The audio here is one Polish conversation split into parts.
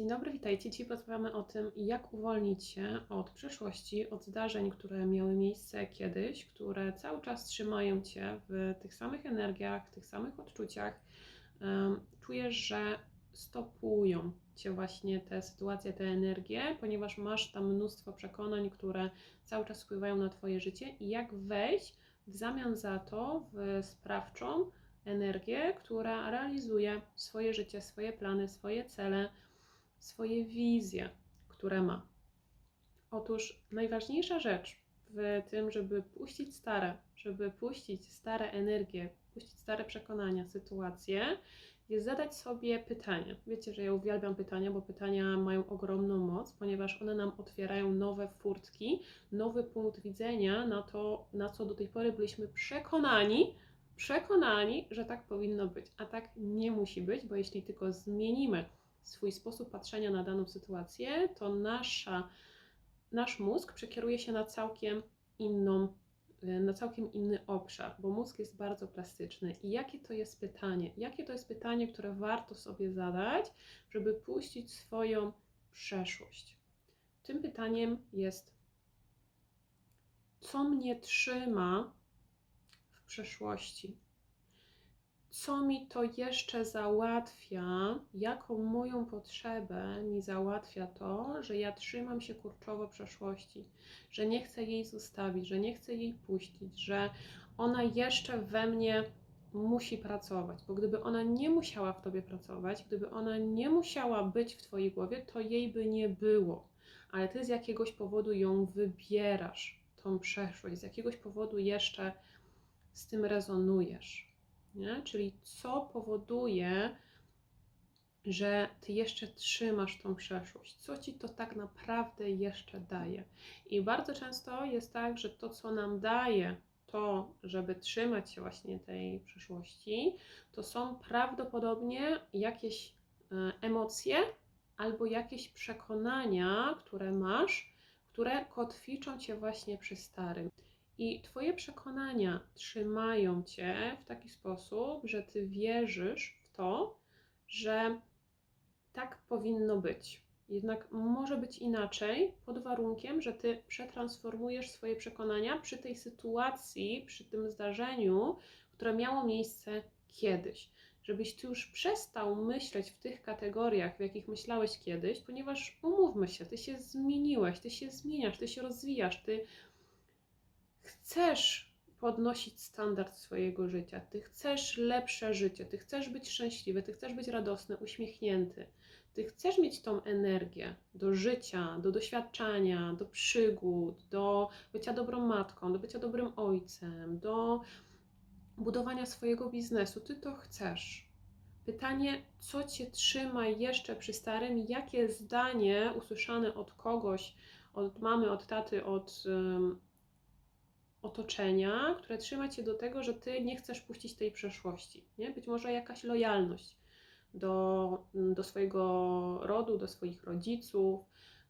Dzień dobry, witajcie. Dzisiaj porozmawiamy o tym, jak uwolnić się od przeszłości, od zdarzeń, które miały miejsce kiedyś, które cały czas trzymają cię w tych samych energiach, tych samych odczuciach. Czujesz, że stopują cię właśnie te sytuacje, te energie, ponieważ masz tam mnóstwo przekonań, które cały czas wpływają na twoje życie i jak wejść w zamian za to w sprawczą energię, która realizuje swoje życie, swoje plany, swoje cele, swoje wizje, które ma. Otóż najważniejsza rzecz w tym, żeby puścić stare, żeby puścić stare energie, puścić stare przekonania, sytuacje, jest zadać sobie pytanie. Wiecie, że ja uwielbiam pytania, bo pytania mają ogromną moc, ponieważ one nam otwierają nowe furtki, nowy punkt widzenia na to, na co do tej pory byliśmy przekonani, przekonani, że tak powinno być, a tak nie musi być, bo jeśli tylko zmienimy swój sposób patrzenia na daną sytuację, to nasza, nasz mózg przekieruje się na całkiem inną, na całkiem inny obszar, bo mózg jest bardzo plastyczny. I jakie to jest pytanie? Jakie to jest pytanie, które warto sobie zadać, żeby puścić swoją przeszłość? Tym pytaniem jest, co mnie trzyma w przeszłości? Co mi to jeszcze załatwia, jaką moją potrzebę mi załatwia to, że ja trzymam się kurczowo przeszłości, że nie chcę jej zostawić, że nie chcę jej puścić, że ona jeszcze we mnie musi pracować, bo gdyby ona nie musiała w tobie pracować, gdyby ona nie musiała być w twojej głowie, to jej by nie było. Ale ty z jakiegoś powodu ją wybierasz, tą przeszłość, z jakiegoś powodu jeszcze z tym rezonujesz nie? Czyli co powoduje, że ty jeszcze trzymasz tą przeszłość, co ci to tak naprawdę jeszcze daje. I bardzo często jest tak, że to, co nam daje to, żeby trzymać się właśnie tej przeszłości, to są prawdopodobnie jakieś e, emocje albo jakieś przekonania, które masz, które kotwiczą cię właśnie przy starym. I Twoje przekonania trzymają Cię w taki sposób, że Ty wierzysz w to, że tak powinno być. Jednak może być inaczej, pod warunkiem, że Ty przetransformujesz swoje przekonania przy tej sytuacji, przy tym zdarzeniu, które miało miejsce kiedyś. Żebyś Ty już przestał myśleć w tych kategoriach, w jakich myślałeś kiedyś, ponieważ umówmy się, Ty się zmieniłeś, Ty się zmieniasz, Ty się rozwijasz, Ty chcesz podnosić standard swojego życia, ty chcesz lepsze życie, ty chcesz być szczęśliwy, ty chcesz być radosny, uśmiechnięty, ty chcesz mieć tą energię do życia, do doświadczania, do przygód, do bycia dobrą matką, do bycia dobrym ojcem, do budowania swojego biznesu, ty to chcesz. Pytanie, co cię trzyma jeszcze przy starym, jakie zdanie usłyszane od kogoś, od mamy, od taty, od otoczenia, które trzyma cię do tego, że ty nie chcesz puścić tej przeszłości. Nie? Być może jakaś lojalność do, do swojego rodu, do swoich rodziców,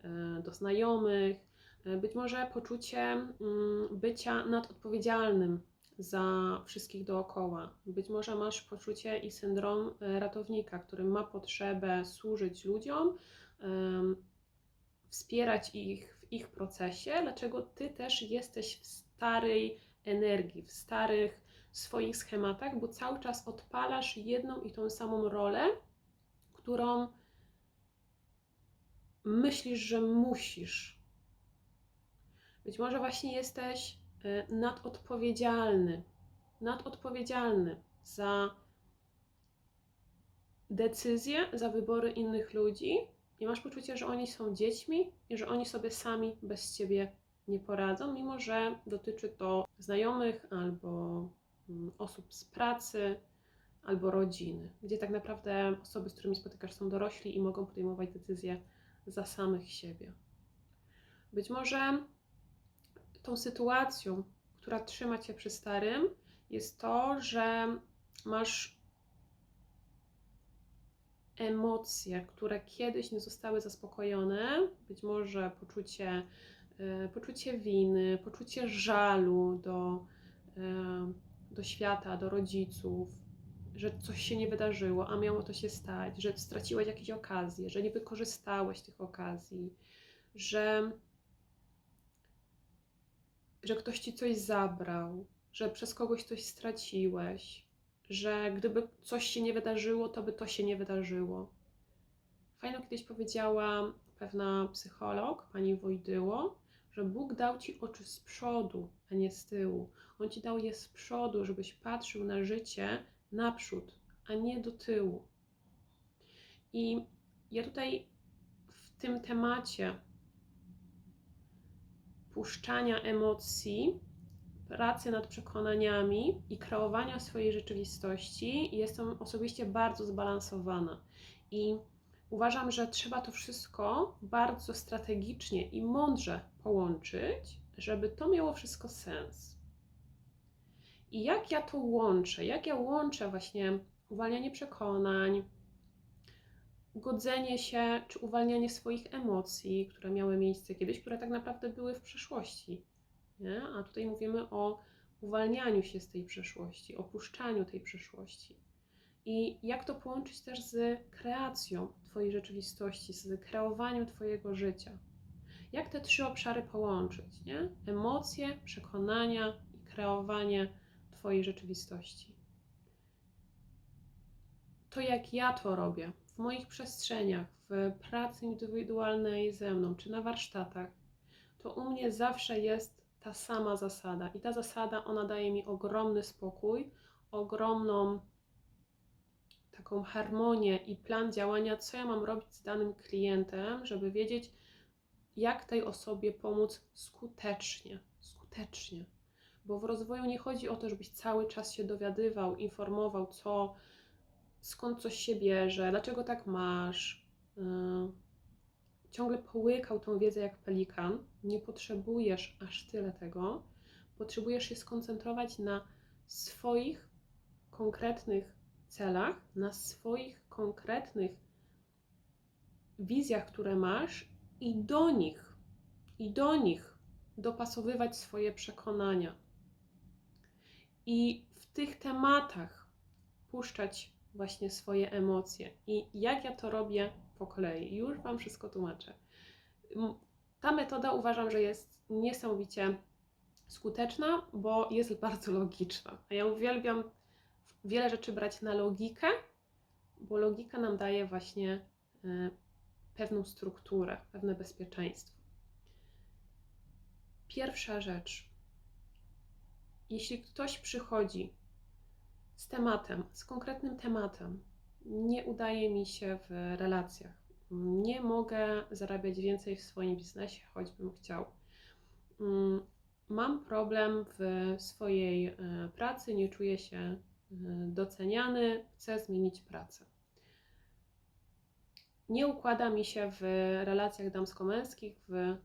e, do znajomych, e, być może poczucie mm, bycia nadodpowiedzialnym za wszystkich dookoła. Być może masz poczucie i syndrom e, ratownika, który ma potrzebę służyć ludziom, wspierać ich w ich procesie, dlaczego ty też jesteś w starej energii, w starych swoich schematach, bo cały czas odpalasz jedną i tą samą rolę, którą myślisz, że musisz. Być może właśnie jesteś y, nadodpowiedzialny, nadodpowiedzialny za decyzje, za wybory innych ludzi i masz poczucie, że oni są dziećmi i że oni sobie sami bez ciebie nie poradzą, mimo że dotyczy to znajomych albo mm, osób z pracy, albo rodziny, gdzie tak naprawdę osoby, z którymi spotykasz, są dorośli i mogą podejmować decyzje za samych siebie. Być może tą sytuacją, która trzyma cię przy starym, jest to, że masz emocje, które kiedyś nie zostały zaspokojone, być może poczucie poczucie winy, poczucie żalu do, e, do świata, do rodziców, że coś się nie wydarzyło, a miało to się stać, że straciłeś jakieś okazje, że nie wykorzystałeś tych okazji, że, że ktoś ci coś zabrał, że przez kogoś coś straciłeś, że gdyby coś się nie wydarzyło, to by to się nie wydarzyło. Fajno kiedyś powiedziała pewna psycholog, pani Wojdyło, że Bóg dał ci oczy z przodu, a nie z tyłu. On ci dał je z przodu, żebyś patrzył na życie naprzód, a nie do tyłu. I ja tutaj w tym temacie puszczania emocji, pracy nad przekonaniami i kreowania swojej rzeczywistości jestem osobiście bardzo zbalansowana. I uważam, że trzeba to wszystko bardzo strategicznie i mądrze połączyć, żeby to miało wszystko sens. I jak ja to łączę? Jak ja łączę właśnie uwalnianie przekonań, godzenie się czy uwalnianie swoich emocji, które miały miejsce kiedyś, które tak naprawdę były w przeszłości. Nie? A tutaj mówimy o uwalnianiu się z tej przeszłości, opuszczaniu tej przeszłości. I jak to połączyć też z kreacją Twojej rzeczywistości, z kreowaniem Twojego życia. Jak te trzy obszary połączyć? Nie? Emocje, przekonania i kreowanie Twojej rzeczywistości. To, jak ja to robię w moich przestrzeniach, w pracy indywidualnej ze mną, czy na warsztatach, to u mnie zawsze jest ta sama zasada. I ta zasada, ona daje mi ogromny spokój, ogromną taką harmonię i plan działania, co ja mam robić z danym klientem, żeby wiedzieć, jak tej osobie pomóc skutecznie. Skutecznie. Bo w rozwoju nie chodzi o to, żebyś cały czas się dowiadywał, informował, co, skąd coś się bierze, dlaczego tak masz. Yy, ciągle połykał tą wiedzę jak pelikan. Nie potrzebujesz aż tyle tego. Potrzebujesz się skoncentrować na swoich konkretnych celach, na swoich konkretnych wizjach, które masz i do nich, i do nich dopasowywać swoje przekonania. I w tych tematach puszczać właśnie swoje emocje. I jak ja to robię po kolei? Już Wam wszystko tłumaczę. Ta metoda uważam, że jest niesamowicie skuteczna, bo jest bardzo logiczna. A ja uwielbiam wiele rzeczy brać na logikę, bo logika nam daje właśnie e, pewną strukturę, pewne bezpieczeństwo. Pierwsza rzecz. Jeśli ktoś przychodzi z tematem, z konkretnym tematem, nie udaje mi się w relacjach, nie mogę zarabiać więcej w swoim biznesie, choćbym chciał. Mm, mam problem w swojej e, pracy, nie czuję się doceniany, chcę zmienić pracę. Nie układa mi się w relacjach damsko-męskich, w, e,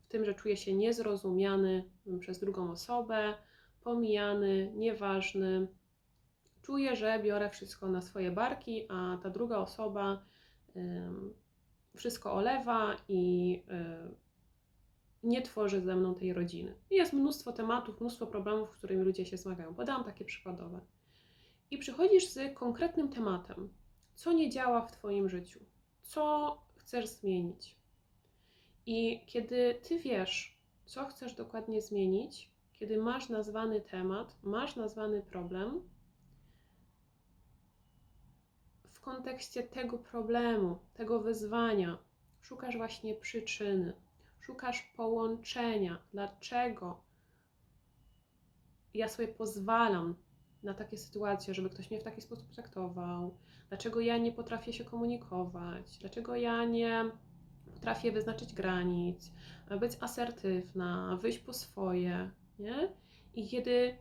w tym, że czuję się niezrozumiany przez drugą osobę, pomijany, nieważny. Czuję, że biorę wszystko na swoje barki, a ta druga osoba wszystko olewa i nie tworzy ze mną tej rodziny. Jest mnóstwo tematów, mnóstwo problemów, z którymi ludzie się zmagają. Podałam takie przykładowe. I przychodzisz z konkretnym tematem, co nie działa w Twoim życiu, co chcesz zmienić. I kiedy Ty wiesz, co chcesz dokładnie zmienić, kiedy masz nazwany temat, masz nazwany problem, w kontekście tego problemu, tego wyzwania, szukasz właśnie przyczyny, szukasz połączenia, dlaczego ja sobie pozwalam na takie sytuacje, żeby ktoś mnie w taki sposób traktował, dlaczego ja nie potrafię się komunikować, dlaczego ja nie potrafię wyznaczyć granic, być asertywna, wyjść po swoje, nie? I kiedy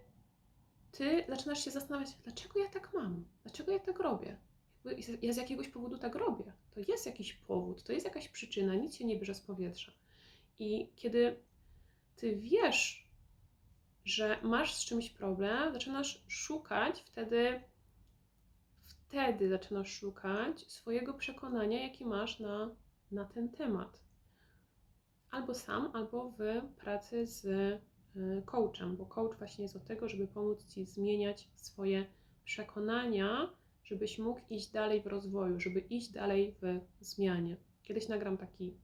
ty zaczynasz się zastanawiać, dlaczego ja tak mam, dlaczego ja tak robię, ja z jakiegoś powodu tak robię, to jest jakiś powód, to jest jakaś przyczyna, nic się nie bierze z powietrza. I kiedy ty wiesz, że masz z czymś problem, zaczynasz szukać wtedy, wtedy zaczynasz szukać swojego przekonania, jakie masz na, na ten temat. Albo sam, albo w pracy z Y, coachem, bo coach właśnie jest od tego, żeby pomóc Ci zmieniać swoje przekonania, żebyś mógł iść dalej w rozwoju, żeby iść dalej w zmianie. Kiedyś nagram taki,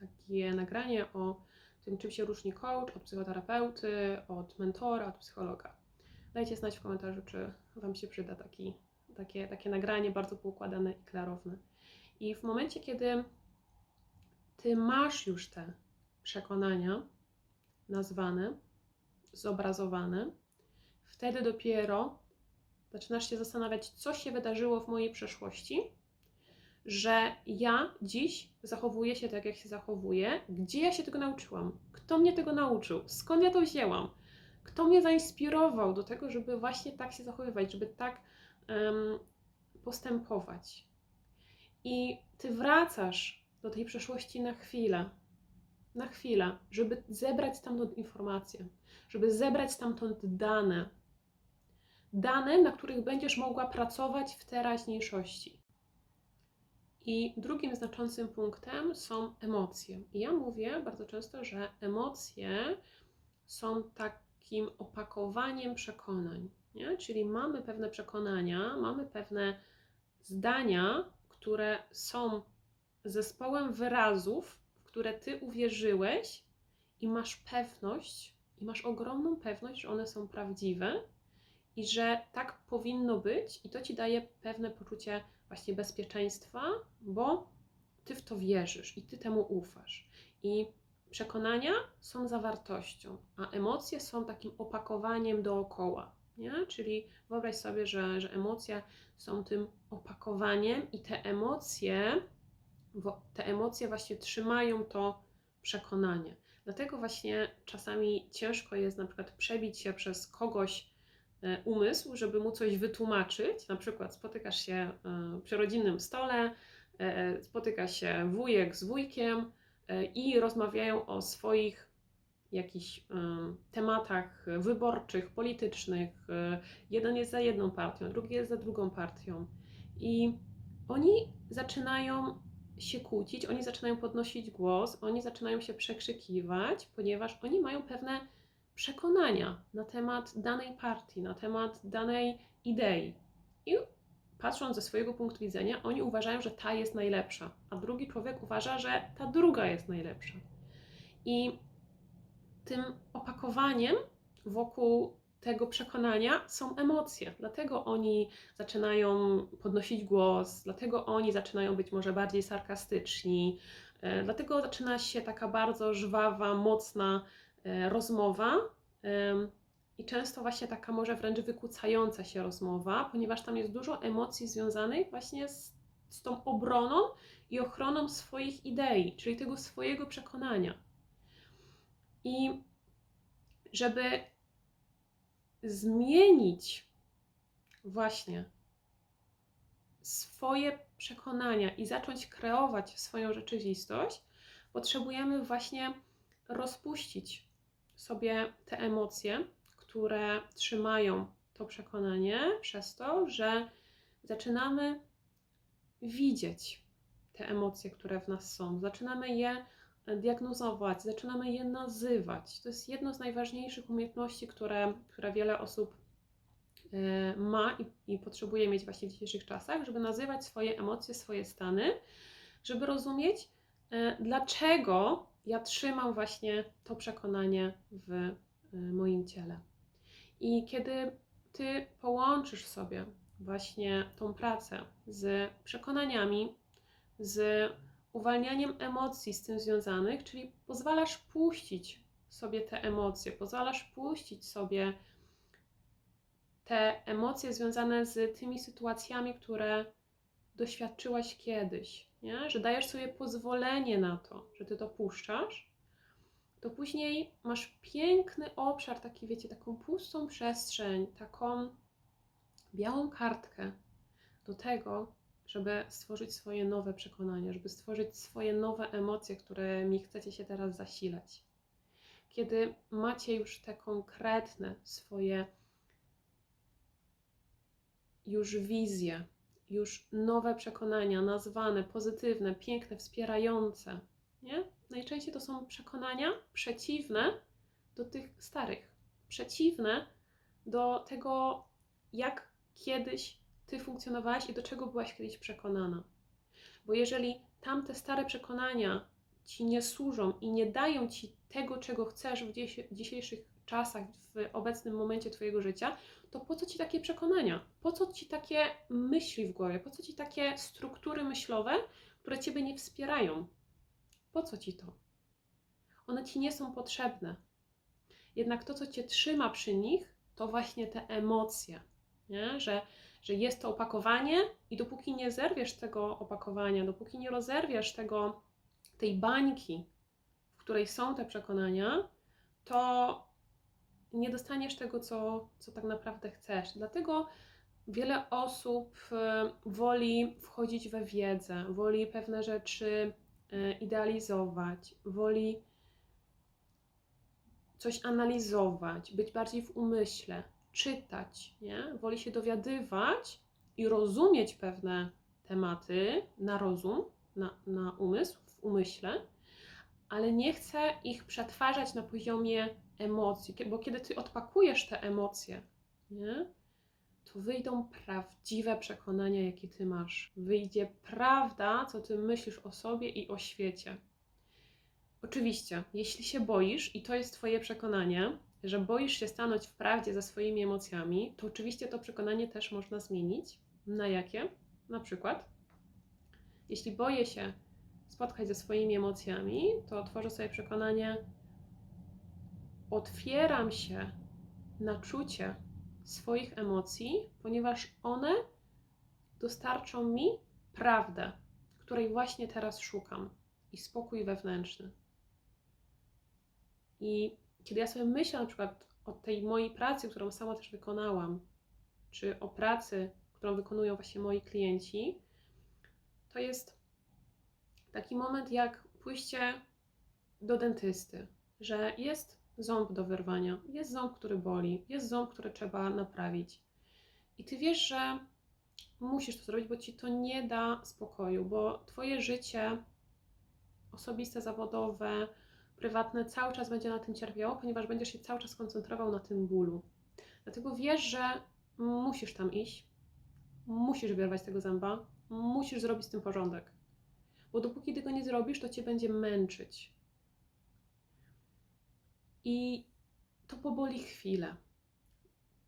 takie nagranie o tym, czym się różni coach od psychoterapeuty, od mentora, od psychologa. Dajcie znać w komentarzu, czy Wam się przyda taki, takie, takie nagranie bardzo poukładane i klarowne. I w momencie, kiedy Ty masz już te przekonania nazwane, zobrazowane, wtedy dopiero zaczynasz się zastanawiać, co się wydarzyło w mojej przeszłości, że ja dziś zachowuję się tak, jak się zachowuję, gdzie ja się tego nauczyłam, kto mnie tego nauczył, skąd ja to wzięłam, kto mnie zainspirował do tego, żeby właśnie tak się zachowywać, żeby tak um, postępować. I ty wracasz do tej przeszłości na chwilę, na chwilę, żeby zebrać stamtąd informacje, żeby zebrać stamtąd dane. Dane, na których będziesz mogła pracować w teraźniejszości. I drugim znaczącym punktem są emocje. I ja mówię bardzo często, że emocje są takim opakowaniem przekonań. Nie? Czyli mamy pewne przekonania, mamy pewne zdania, które są zespołem wyrazów, w które ty uwierzyłeś i masz pewność, i masz ogromną pewność, że one są prawdziwe i że tak powinno być, i to ci daje pewne poczucie właśnie bezpieczeństwa, bo ty w to wierzysz i ty temu ufasz. I przekonania są zawartością, a emocje są takim opakowaniem dookoła. Nie? Czyli wyobraź sobie, że, że emocje są tym opakowaniem i te emocje, te emocje właśnie trzymają to przekonanie. Dlatego właśnie czasami ciężko jest na przykład przebić się przez kogoś umysł, żeby mu coś wytłumaczyć. Na przykład spotykasz się e, przy rodzinnym stole, e, spotyka się wujek z wujkiem i rozmawiają o swoich jakichś tematach wyborczych, politycznych. Jeden jest za jedną partią, drugi jest za drugą partią. I oni zaczynają się kłócić, oni zaczynają podnosić głos, oni zaczynają się przekrzykiwać, ponieważ oni mają pewne przekonania na temat danej partii, na temat danej idei. I patrząc ze swojego punktu widzenia, oni uważają, że ta jest najlepsza, a drugi człowiek uważa, że ta druga jest najlepsza. I tym opakowaniem wokół tego przekonania są emocje. Dlatego oni zaczynają podnosić głos, dlatego oni zaczynają być może bardziej sarkastyczni, e, dlatego zaczyna się taka bardzo żwawa, mocna rozmowa. I często właśnie taka może wręcz wykłócająca się rozmowa, ponieważ tam jest dużo emocji związanych właśnie z, z tą obroną i ochroną swoich idei, czyli tego swojego przekonania. I żeby zmienić właśnie swoje przekonania i zacząć kreować swoją rzeczywistość, potrzebujemy właśnie rozpuścić sobie te emocje, które trzymają to przekonanie, przez to, że zaczynamy widzieć te emocje, które w nas są, zaczynamy je diagnozować, zaczynamy je nazywać. To jest jedno z najważniejszych umiejętności, które, które wiele osób e, ma i, i potrzebuje mieć właśnie w dzisiejszych czasach, żeby nazywać swoje emocje, swoje stany, żeby rozumieć, e, dlaczego ja trzymam właśnie to przekonanie w e, moim ciele. I kiedy ty połączysz sobie właśnie tą pracę z przekonaniami, z uwalnianiem emocji z tym związanych, czyli pozwalasz puścić sobie te emocje, pozwalasz puścić sobie te emocje związane z tymi sytuacjami, które doświadczyłaś kiedyś, nie? że dajesz sobie pozwolenie na to, że ty to puszczasz, to później masz piękny obszar, taki wiecie, taką pustą przestrzeń, taką białą kartkę do tego, żeby stworzyć swoje nowe przekonania, żeby stworzyć swoje nowe emocje, którymi chcecie się teraz zasilać. Kiedy macie już te konkretne swoje już wizje, już nowe przekonania, nazwane, pozytywne, piękne, wspierające, nie? Najczęściej to są przekonania przeciwne do tych starych, przeciwne do tego jak kiedyś ty funkcjonowałaś i do czego byłaś kiedyś przekonana. Bo jeżeli tamte stare przekonania ci nie służą i nie dają ci tego, czego chcesz w dzisiejszych czasach, w obecnym momencie Twojego życia, to po co ci takie przekonania? Po co ci takie myśli w głowie? Po co ci takie struktury myślowe, które ciebie nie wspierają? Po co ci to? One ci nie są potrzebne. Jednak to, co cię trzyma przy nich, to właśnie te emocje, nie? Że, że jest to opakowanie, i dopóki nie zerwiesz tego opakowania, dopóki nie rozerwiesz tego, tej bańki, której są te przekonania, to nie dostaniesz tego, co, co tak naprawdę chcesz. Dlatego wiele osób e, woli wchodzić we wiedzę, woli pewne rzeczy e, idealizować, woli coś analizować, być bardziej w umyśle, czytać, nie? woli się dowiadywać i rozumieć pewne tematy na rozum, na, na umysł, w umyśle, ale nie chce ich przetwarzać na poziomie emocji, bo kiedy ty odpakujesz te emocje, nie? to wyjdą prawdziwe przekonania, jakie ty masz. Wyjdzie prawda, co ty myślisz o sobie i o świecie. Oczywiście, jeśli się boisz i to jest Twoje przekonanie, że boisz się stanąć w prawdzie ze swoimi emocjami, to oczywiście to przekonanie też można zmienić. Na jakie? Na przykład, jeśli boję się spotkać ze swoimi emocjami, to tworzę sobie przekonanie, otwieram się na czucie swoich emocji, ponieważ one dostarczą mi prawdę, której właśnie teraz szukam i spokój wewnętrzny. I kiedy ja sobie myślę na przykład o tej mojej pracy, którą sama też wykonałam, czy o pracy, którą wykonują właśnie moi klienci, to jest taki moment jak pójście do dentysty, że jest ząb do wyrwania, jest ząb, który boli, jest ząb, który trzeba naprawić. I ty wiesz, że musisz to zrobić, bo ci to nie da spokoju, bo twoje życie osobiste, zawodowe, prywatne cały czas będzie na tym cierpiało, ponieważ będziesz się cały czas koncentrował na tym bólu. Dlatego wiesz, że musisz tam iść, musisz wyrwać tego zęba, musisz zrobić z tym porządek. Bo dopóki tego nie zrobisz, to cię będzie męczyć. I to poboli chwilę.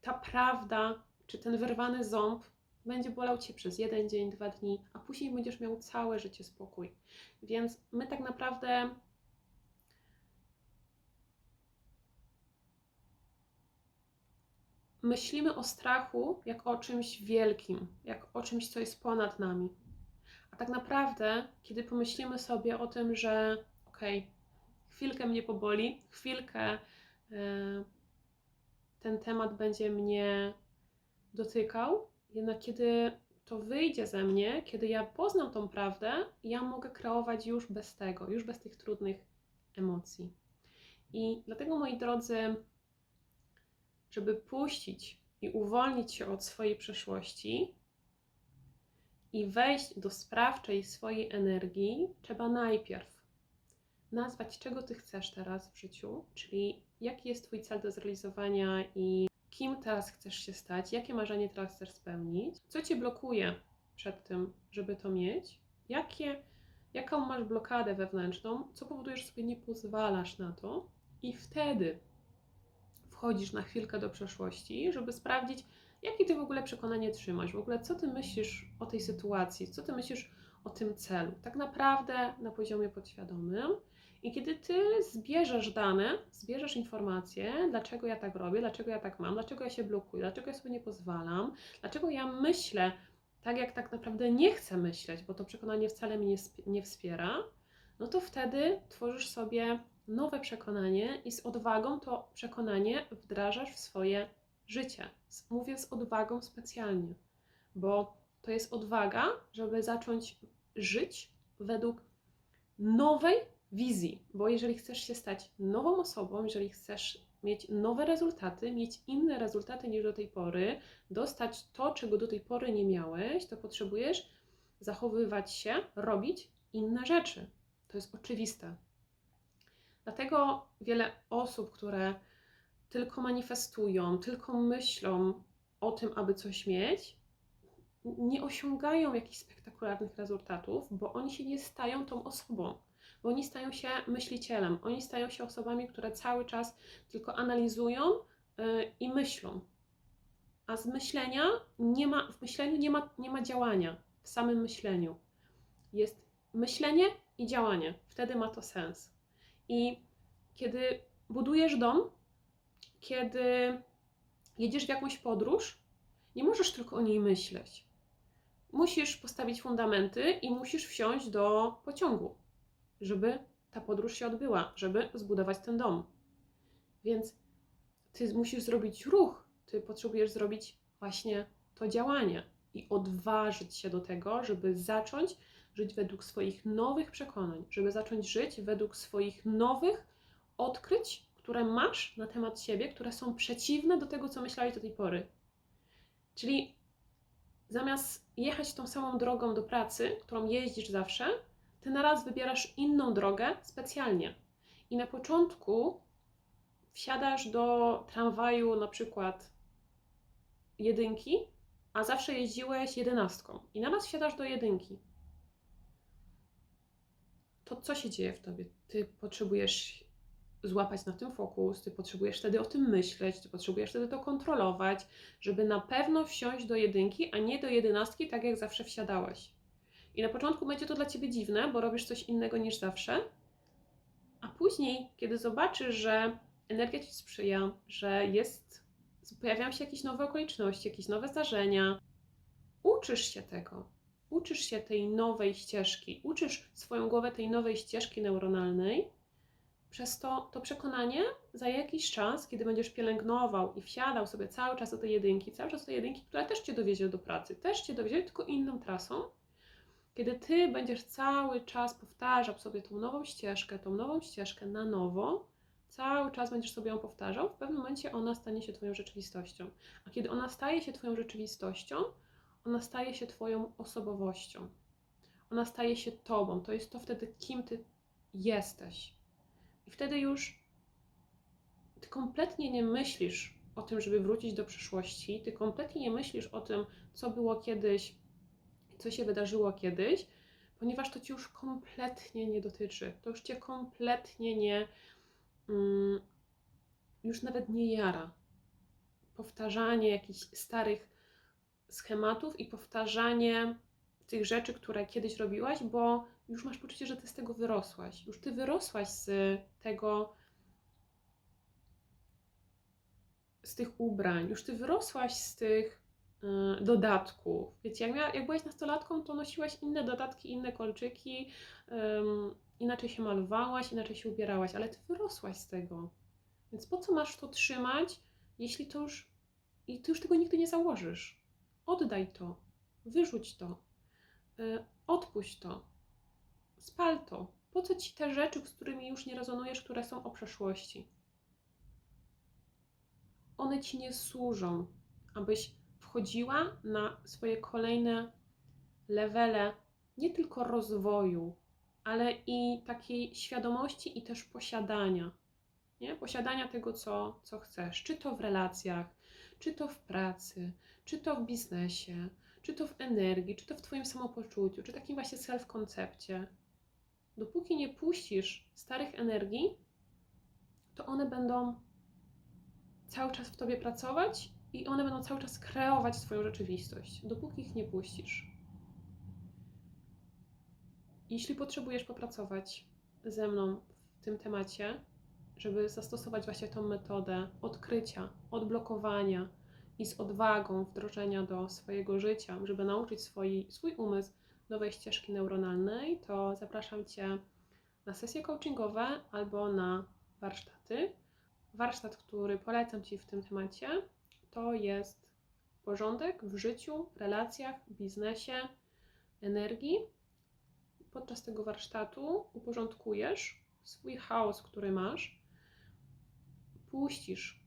Ta prawda, czy ten wyrwany ząb będzie bolał cię przez jeden dzień, dwa dni, a później będziesz miał całe życie spokój. Więc my tak naprawdę myślimy o strachu jak o czymś wielkim, jak o czymś, co jest ponad nami. Tak naprawdę, kiedy pomyślimy sobie o tym, że okej, okay, chwilkę mnie poboli, chwilkę y, ten temat będzie mnie dotykał, jednak kiedy to wyjdzie ze mnie, kiedy ja poznam tą prawdę, ja mogę kreować już bez tego, już bez tych trudnych emocji. I dlatego, moi drodzy, żeby puścić i uwolnić się od swojej przeszłości i wejść do sprawczej swojej energii, trzeba najpierw. Nazwać, czego ty chcesz teraz w życiu, czyli jaki jest twój cel do zrealizowania i kim teraz chcesz się stać, jakie marzenie teraz chcesz spełnić, co cię blokuje przed tym, żeby to mieć, jakie, jaką masz blokadę wewnętrzną, co powoduje, że sobie nie pozwalasz na to, i wtedy wchodzisz na chwilkę do przeszłości, żeby sprawdzić, jakie ty w ogóle przekonanie trzymasz, w ogóle co ty myślisz o tej sytuacji, co ty myślisz o tym celu, tak naprawdę na poziomie podświadomym. I kiedy ty zbierzesz dane, zbierzesz informacje, dlaczego ja tak robię, dlaczego ja tak mam, dlaczego ja się blokuję, dlaczego ja sobie nie pozwalam, dlaczego ja myślę tak, jak tak naprawdę nie chcę myśleć, bo to przekonanie wcale mnie nie wspiera, no to wtedy tworzysz sobie nowe przekonanie i z odwagą to przekonanie wdrażasz w swoje życie. Mówię z odwagą specjalnie, bo to jest odwaga, żeby zacząć żyć według nowej wizji. Bo jeżeli chcesz się stać nową osobą, jeżeli chcesz mieć nowe rezultaty, mieć inne rezultaty niż do tej pory, dostać to, czego do tej pory nie miałeś, to potrzebujesz zachowywać się, robić inne rzeczy. To jest oczywiste. Dlatego wiele osób, które tylko manifestują, tylko myślą o tym, aby coś mieć, nie osiągają jakichś spektakularnych rezultatów, bo oni się nie stają tą osobą. Bo oni stają się myślicielem, oni stają się osobami, które cały czas tylko analizują yy, i myślą. A z myślenia nie ma, w myśleniu nie ma, nie ma działania, w samym myśleniu. Jest myślenie i działanie. Wtedy ma to sens. I kiedy budujesz dom, kiedy jedziesz w jakąś podróż, nie możesz tylko o niej myśleć. Musisz postawić fundamenty i musisz wsiąść do pociągu, żeby ta podróż się odbyła, żeby zbudować ten dom. Więc ty musisz zrobić ruch, ty potrzebujesz zrobić właśnie to działanie i odważyć się do tego, żeby zacząć żyć według swoich nowych przekonań, żeby zacząć żyć według swoich nowych odkryć, które masz na temat siebie, które są przeciwne do tego, co myślałeś do tej pory. Czyli zamiast jechać tą samą drogą do pracy, którą jeździsz zawsze, ty na raz wybierasz inną drogę specjalnie. I na początku wsiadasz do tramwaju na przykład jedynki, a zawsze jeździłeś jedenastką. I na raz wsiadasz do jedynki. To co się dzieje w tobie? Ty potrzebujesz złapać na tym fokus, ty potrzebujesz wtedy o tym myśleć, ty potrzebujesz wtedy to kontrolować, żeby na pewno wsiąść do jedynki, a nie do jedenastki, tak jak zawsze wsiadałeś. I na początku będzie to dla ciebie dziwne, bo robisz coś innego niż zawsze, a później, kiedy zobaczysz, że energia ci sprzyja, że jest, pojawiają się jakieś nowe okoliczności, jakieś nowe zdarzenia, uczysz się tego, uczysz się tej nowej ścieżki, uczysz swoją głowę tej nowej ścieżki neuronalnej przez to, to przekonanie za jakiś czas, kiedy będziesz pielęgnował i wsiadał sobie cały czas do tej jedynki, cały czas do tej jedynki, która też cię dowiezie do pracy, też cię dowiezie, tylko inną trasą, kiedy ty będziesz cały czas powtarzał sobie tą nową ścieżkę, tą nową ścieżkę na nowo, cały czas będziesz sobie ją powtarzał, w pewnym momencie ona stanie się Twoją rzeczywistością. A kiedy ona staje się Twoją rzeczywistością, ona staje się Twoją osobowością. Ona staje się Tobą. To jest to wtedy, kim Ty jesteś. I wtedy już ty kompletnie nie myślisz o tym, żeby wrócić do przeszłości, ty kompletnie nie myślisz o tym, co było kiedyś, co się wydarzyło kiedyś, ponieważ to ci już kompletnie nie dotyczy. To już cię kompletnie nie, mm, już nawet nie jara. Powtarzanie jakichś starych schematów i powtarzanie tych rzeczy, które kiedyś robiłaś, bo już masz poczucie, że ty z tego wyrosłaś. Już ty wyrosłaś z tego, z tych ubrań, już ty wyrosłaś z tych y, dodatków. Wiecie, jak, jak byłaś nastolatką, to nosiłaś inne dodatki, inne kolczyki, ym, inaczej się malowałaś, inaczej się ubierałaś, ale ty wyrosłaś z tego. Więc po co masz to trzymać, jeśli to już. i ty już tego nigdy nie założysz? Oddaj to, wyrzuć to, y, odpuść to. Spal to. Po co ci te rzeczy, z którymi już nie rezonujesz, które są o przeszłości? One ci nie służą, abyś wchodziła na swoje kolejne levele nie tylko rozwoju, ale i takiej świadomości i też posiadania. Nie? Posiadania tego, co, co chcesz, czy to w relacjach, czy to w pracy, czy to w biznesie, czy to w energii, czy to w Twoim samopoczuciu, czy takim właśnie self-koncepcie dopóki nie puścisz starych energii, to one będą cały czas w tobie pracować i one będą cały czas kreować swoją rzeczywistość, dopóki ich nie puścisz. Jeśli potrzebujesz popracować ze mną w tym temacie, żeby zastosować właśnie tą metodę odkrycia, odblokowania i z odwagą wdrożenia do swojego życia, żeby nauczyć swój, swój umysł nowej ścieżki neuronalnej, to zapraszam Cię na sesje coachingowe albo na warsztaty. Warsztat, który polecam Ci w tym temacie, to jest porządek w życiu, relacjach, biznesie, energii. Podczas tego warsztatu uporządkujesz swój chaos, który masz, puścisz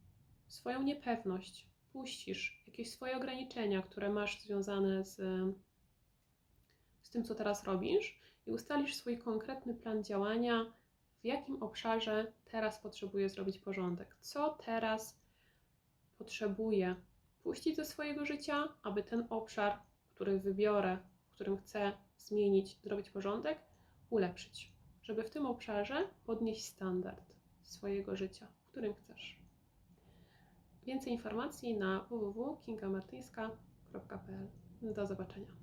swoją niepewność, puścisz jakieś swoje ograniczenia, które masz związane z tym, co teraz robisz i ustalisz swój konkretny plan działania, w jakim obszarze teraz potrzebuję zrobić porządek, co teraz potrzebuję puścić ze swojego życia, aby ten obszar, który wybiorę, w którym chcę zmienić, zrobić porządek, ulepszyć. Żeby w tym obszarze podnieść standard swojego życia, w którym chcesz. Więcej informacji na www.kingamartyńska.pl. Do zobaczenia.